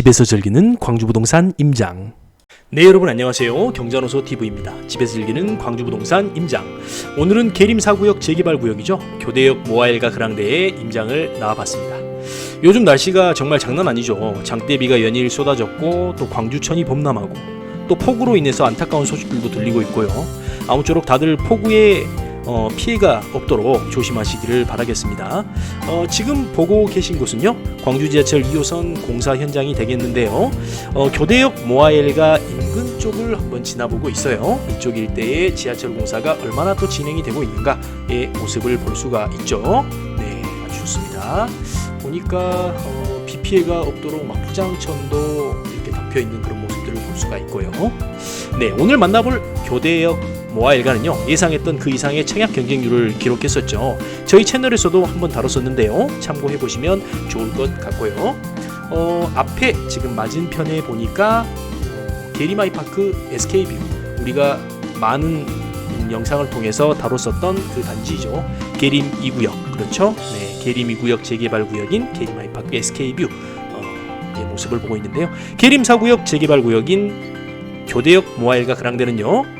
집에서 즐기는 광주부동산 임장. 네 여러분 안녕하세요 경자노소 TV입니다. 집에서 즐기는 광주부동산 임장. 오늘은 계림 4구역 재개발 구역이죠. 교대역 모아일가 그랑대에 임장을 나와봤습니다. 요즘 날씨가 정말 장난 아니죠. 장대비가 연일 쏟아졌고 또 광주천이 범람하고 또 폭우로 인해서 안타까운 소식들도 들리고 있고요. 아무쪼록 다들 폭우에 어, 피해가 없도록 조심하시기를 바라겠습니다. 어, 지금 보고 계신 곳은요 광주 지하철 2호선 공사 현장이 되겠는데요. 어, 교대역 모아엘가 인근 쪽을 한번 지나보고 있어요. 이쪽 일대에 지하철 공사가 얼마나 또 진행이 되고 있는가의 모습을 볼 수가 있죠. 네, 아주 좋습니다. 보니까 어, 비 피해가 없도록 막 포장천도 이렇게 덮여 있는 그런 모습들을 볼 수가 있고요. 네, 오늘 만나볼 교대역 모아 일가는요 예상했던 그 이상의 청약 경쟁률을 기록했었죠. 저희 채널에서도 한번 다뤘었는데요. 참고해 보시면 좋을 것 같고요. 어, 앞에 지금 맞은편에 보니까 어, 게리마이파크 SK뷰 우리가 많은 음, 영상을 통해서 다뤘었던 그 단지죠. 게림 2구역 그렇죠? 네, 게림 2구역 재개발 구역인 게리마이파크 SK뷰 어, 의 모습을 보고 있는데요. 게림 4구역 재개발 구역인 교대역 모아일가 그랑대는요.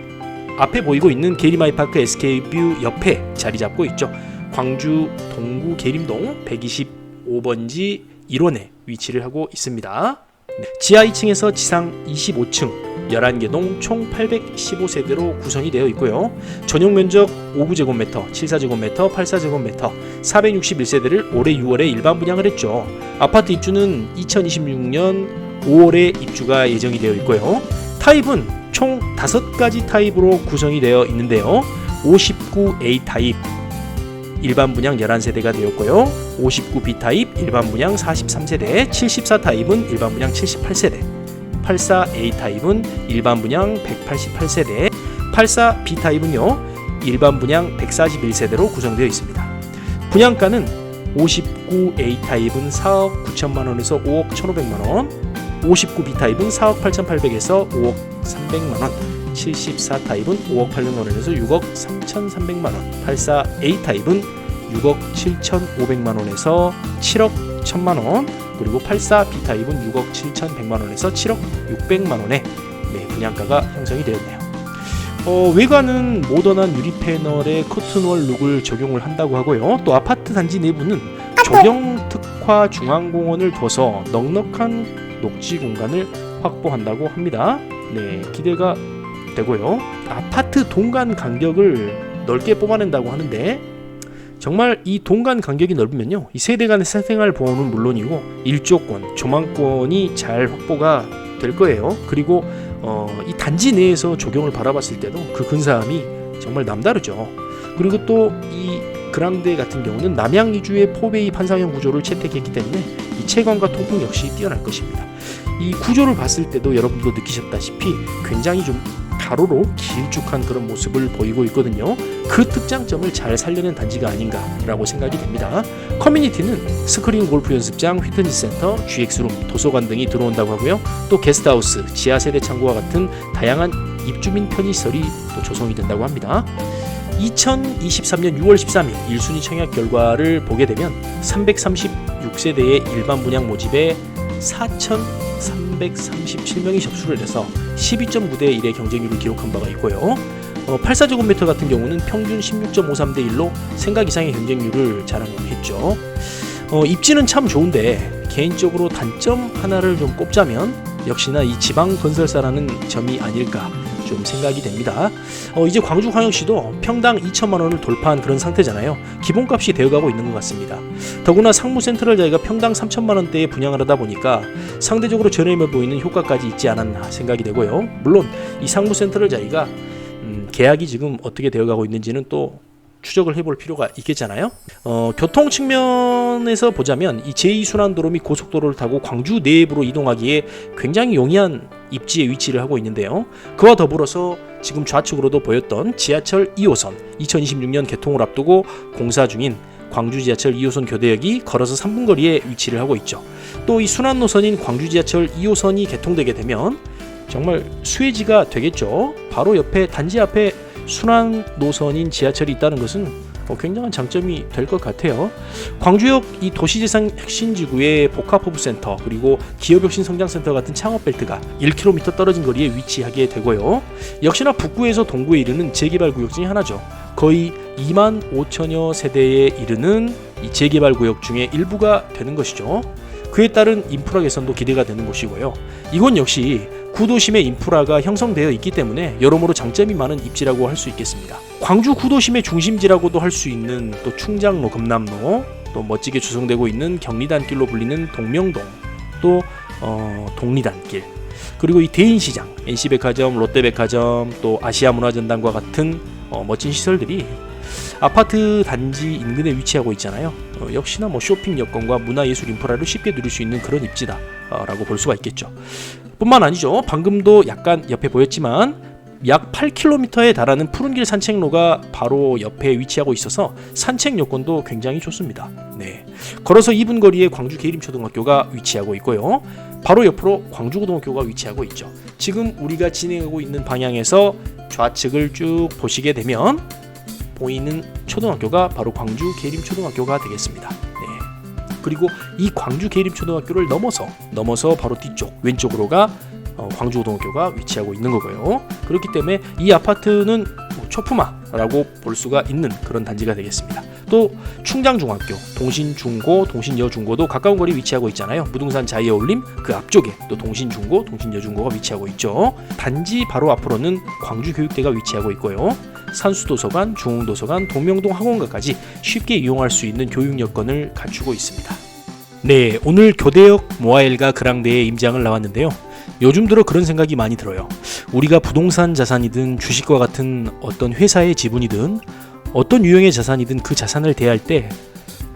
앞에 보이고 있는 게리마이파크 SK뷰 옆에 자리 잡고 있죠. 광주 동구 계림동 125번지 1원에 위치를 하고 있습니다. 네, 지하 2층에서 지상 25층 11개 동 총 815세대로 구성이 되어 있고요. 전용 면적 5구제곱미터, 74제곱미터, 84제곱미터, 461세대를 올해 6월에 일반 분양을 했죠. 아파트 입주는 2026년 5월에 입주가 예정이 되어 있고요. 타입은 총 5가지 타입으로 구성이 되어 있는데요. 59A 타입 일반 분양 11세대가 되었고요. 59B 타입 일반 분양 43세대, 74 타입은 일반 분양 78세대, 84A 타입은 일반 분양 188세대, 84B 타입은요. 일반 분양 141세대로 구성되어 있습니다. 분양가는 59A 타입은 4억 9천만 원에서 5억 1,500만 원, 59B 타입은 4억 8,800에서 5억 300만 원, 74 타입은 5억 800만 원에서 6억 3,300만 원, 84A 타입은 6억 7,500만 원에서 7억 1,000만 원, 그리고 84B 타입은 6억 7,100만 원에서 7억 600만 원에 네, 분양가가 형성이 되었네요. 어, 외관은 모던한 유리 패널에 커튼월 룩을 적용을 한다고 하고요. 또 아파트 단지 내부는 조경 특화 중앙공원을 둬서 넉넉한 녹지 공간을 확보한다고 합니다. 네, 기대가 되고요. 아파트 동간 간격을 넓게 뽑아낸다고 하는데 정말 이 동간 간격이 넓으면요, 이 세대 간의 생활 보호는 물론이고 일조권, 조망권이 잘 확보가 될 거예요. 그리고 어, 이 단지 내에서 조경을 바라봤을 때도 그 근사함이 정말 남다르죠. 그리고 또이 그랑데 같은 경우는 남양 이주의 포베이 판상형 구조를 채택했기 때문에 이 채광과 통풍 역시 뛰어날 것입니다. 이 구조를 봤을 때도 여러분도 느끼셨다시피 굉장히 좀 가로로 길쭉한 그런 모습을 보이고 있거든요. 그 특장점을 잘 살려낸 단지가 아닌가라고 생각이 됩니다. 커뮤니티는 스크린 골프 연습장, 휘트니스 센터, GX룸, 도서관 등이 들어온다고 하고요. 또 게스트하우스, 지하 세대 창고와 같은 다양한 입주민 편의시설이 또 조성이 된다고 합니다. 2023년 6월 13일 1순위 청약 결과를 보게 되면 336세대의 일반 분양 모집에 4,337명이 접수를 해서 12.9대 1의 경쟁률을 기록한 바가 있고요. 어, 84제곱미터 같은 경우는 평균 16.53대 1로 생각 이상의 경쟁률을 자랑했죠. 어, 입지는 참 좋은데 개인적으로 단점 하나를 좀 꼽자면 역시나 이 지방 건설사라는 점이 아닐까 좀 생각이 됩니다. 어, 이제 광주 광역시도 평당 2천만 원을 돌파한 그런 상태잖아요. 기본값이 되어가고 있는 것 같습니다. 더구나 상무센터를 저희가 평당 3천만 원대에 분양을 하다 보니까 상대적으로 저렴해 보이는 효과까지 있지 않았나 생각이 되고요. 물론 이 상무센터를 저희가 음, 계약이 지금 어떻게 되어가고 있는지는 또 추적을 해볼 필요가 있겠잖아요. 어, 교통 측면에서 보자면 이 제2순환도로 및 고속도로를 타고 광주 내부로 이동하기에 굉장히 용이한 입지에 위치를 하고 있는데요. 그와 더불어서 지금 좌측으로도 보였던 지하철 2호선 2026년 개통을 앞두고 공사 중인 광주 지하철 2호선 교대역이 걸어서 3분 거리에 위치를 하고 있죠. 또 이 순환 노선인 광주 지하철 2호선이 개통되게 되면 정말 수혜지가 되겠죠. 바로 옆에 단지 앞에 순환 노선인 지하철이 있다는 것은 어, 굉장한 장점이 될 것 같아요. 광주역 이 도시재생 혁신지구의 복합호흡센터 그리고 기업혁신성장센터 같은 창업벨트가 1km 떨어진 거리에 위치하게 되고요. 역시나 북구에서 동구에 이르는 재개발 구역 중에 하나죠. 거의 2만 5천여 세대에 이르는 이 재개발 구역 중에 일부가 되는 것이죠. 그에 따른 인프라 개선도 기대가 되는 곳이고요. 이곳 역시 구도심의 인프라가 형성되어 있기 때문에 여러모로 장점이 많은 입지라고 할 수 있겠습니다. 광주 구도심의 중심지라고도 할 수 있는 또 충장로, 금남로, 또 멋지게 조성되고 있는 경리단길로 불리는 동명동, 또 어, 동리단길, 그리고 이 대인시장, NC백화점, 롯데백화점, 또 아시아문화전당과 같은 어, 멋진 시설들이 아파트 단지 인근에 위치하고 있잖아요. 어, 역시나 뭐 쇼핑 여건과 문화예술 인프라를 쉽게 누릴 수 있는 그런 입지다라고 볼 수가 있겠죠. 뿐만 아니죠. 방금도 약간 옆에 보였지만 약 8km에 달하는 푸른길 산책로가 바로 옆에 위치하고 있어서 산책 여건도 굉장히 좋습니다. 네. 걸어서 2분 거리에 광주 계림초등학교가 위치하고 있고요. 바로 옆으로 광주고등학교가 위치하고 있죠. 지금 우리가 진행하고 있는 방향에서 좌측을 쭉 보시게 되면 보이는 초등학교가 바로 광주 계림초등학교가 되겠습니다. 네. 그리고 이 광주 계림초등학교를 넘어서 넘어서 바로 뒤쪽 왼쪽으로가 어, 광주고등학교가 위치하고 있는 거고요. 그렇기 때문에 이 아파트는 뭐 초품화라고 볼 수가 있는 그런 단지가 되겠습니다. 또 충장중학교, 동신중고, 동신여중고도 가까운 거리 위치하고 있잖아요. 무등산 자이어울림 그 앞쪽에 또 동신중고, 동신여중고가 위치하고 있죠. 단지 바로 앞으로는 광주교육대가 위치하고 있고요. 산수도서관, 중흥도서관, 동명동 학원가까지 쉽게 이용할 수 있는 교육 여건을 갖추고 있습니다. 네, 오늘 교대역 모아일가 그랑대에 임장을 나왔는데요. 요즘 들어 그런 생각이 많이 들어요. 우리가 부동산 자산이든 주식과 같은 어떤 회사의 지분이든 어떤 유형의 자산이든 그 자산을 대할 때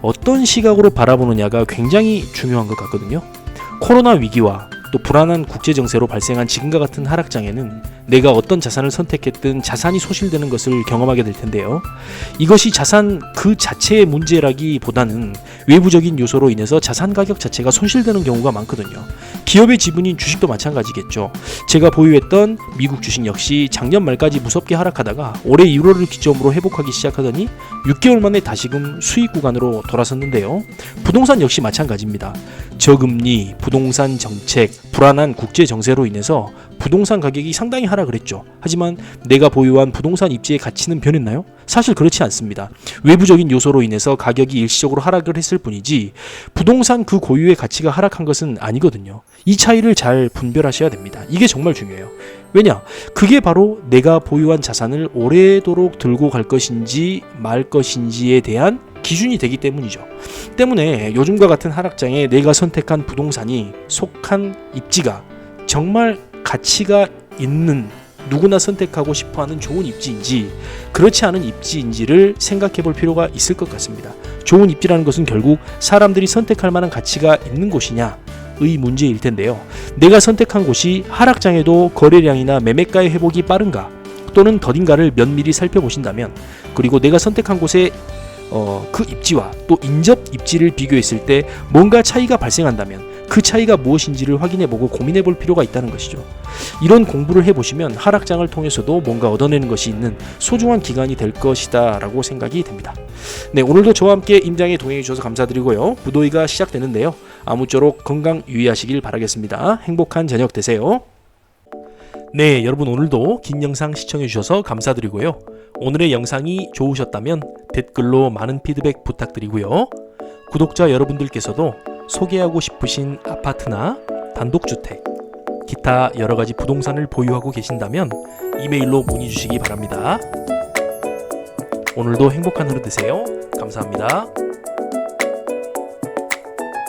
어떤 시각으로 바라보느냐가 굉장히 중요한 것 같거든요. 코로나 위기와 또 불안한 국제 정세로 발생한 지금과 같은 하락장에는 내가 어떤 자산을 선택했든 자산이 소실되는 것을 경험하게 될 텐데요. 이것이 자산 그 자체의 문제라기보다는 외부적인 요소로 인해서 자산 가격 자체가 손실되는 경우가 많거든요. 기업의 지분인 주식도 마찬가지겠죠. 제가 보유했던 미국 주식 역시 작년 말까지 무섭게 하락하다가 올해 1월을 기점으로 회복하기 시작하더니 6개월 만에 다시금 수익 구간으로 돌아섰는데요. 부동산 역시 마찬가지입니다. 저금리, 부동산 정책, 불안한 국제 정세로 인해서 부동산 가격이 상당히 하락을 했죠. 하지만 내가 보유한 부동산 입지의 가치는 변했나요? 사실 그렇지 않습니다. 외부적인 요소로 인해서 가격이 일시적으로 하락을 했을 뿐이지 부동산 그 고유의 가치가 하락한 것은 아니거든요. 이 차이를 잘 분별하셔야 됩니다. 이게 정말 중요해요. 왜냐? 그게 바로 내가 보유한 자산을 오래도록 들고 갈 것인지 말 것인지에 대한 기준이 되기 때문이죠. 때문에 요즘과 같은 하락장에 내가 선택한 부동산이 속한 입지가 정말 가치가 있는 누구나 선택하고 싶어 하는 좋은 입지인지 그렇지 않은 입지인지를 생각해 볼 필요가 있을 것 같습니다. 좋은 입지라는 것은 결국 사람들이 선택할 만한 가치가 있는 곳이냐 의 문제일 텐데요. 내가 선택한 곳이 하락장에도 거래량이나 매매가의 회복이 빠른가 또는 더딘가를 면밀히 살펴보신다면 그리고 내가 선택한 곳에 어, 그 입지와 또 인접 입지를 비교했을 때 뭔가 차이가 발생한다면 그 차이가 무엇인지를 확인해 보고 고민해 볼 필요가 있다는 것이죠. 이런 공부를 해 보시면 하락장을 통해서도 뭔가 얻어내는 것이 있는 소중한 기간이 될 것이다라고 생각이 됩니다. 네, 오늘도 저와 함께 임장에 동행해 주셔서 감사드리고요. 무도회가 시작되는데요. 아무쪼록 건강 유의하시길 바라겠습니다. 행복한 저녁 되세요. 네, 여러분 오늘도 긴 영상 시청해 주셔서 감사드리고요. 오늘의 영상이 좋으셨다면 댓글로 많은 피드백 부탁드리고요. 구독자 여러분들께서도 소개하고 싶으신 아파트나 단독주택, 기타 여러 가지 부동산을 보유하고 계신다면 이메일로 문의 주시기 바랍니다. 오늘도 행복한 하루 되세요. 감사합니다.